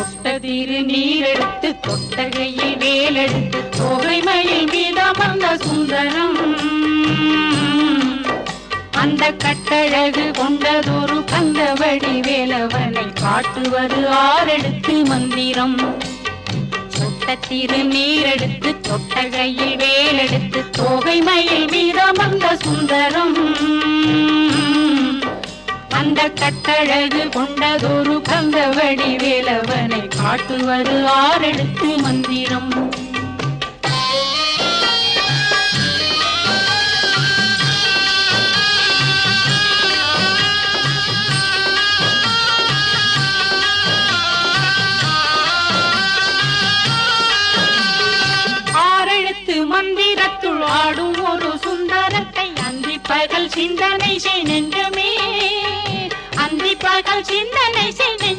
தொட்ட திரு நீரெடுத்து தொட்டகையில் வேலெடுத்து தோகை மயில் மீதமர்ந்த சுந்தரம். அந்த கட்டழகு கொண்டதொரு கந்தவடி வேலவனை காட்டுவது ஆறெடுத்து மந்திரம். தொட்ட நீரெடுத்து தொட்டகையில் வேலெடுத்து தோகை மயில் மீதமர்ந்த சுந்தரம். அந்த கட்டழகு கொண்டதொரு கந்தவடி வேலவனை காட்டுவது ஆறெடுத்து மந்திரம். ஆரெழுத்து மந்திரத்துள் ஆடும் ஒரு சுந்தரத்தை அந்தி பகல் சிந்தனை செய் நெஞ்சமே அந்தி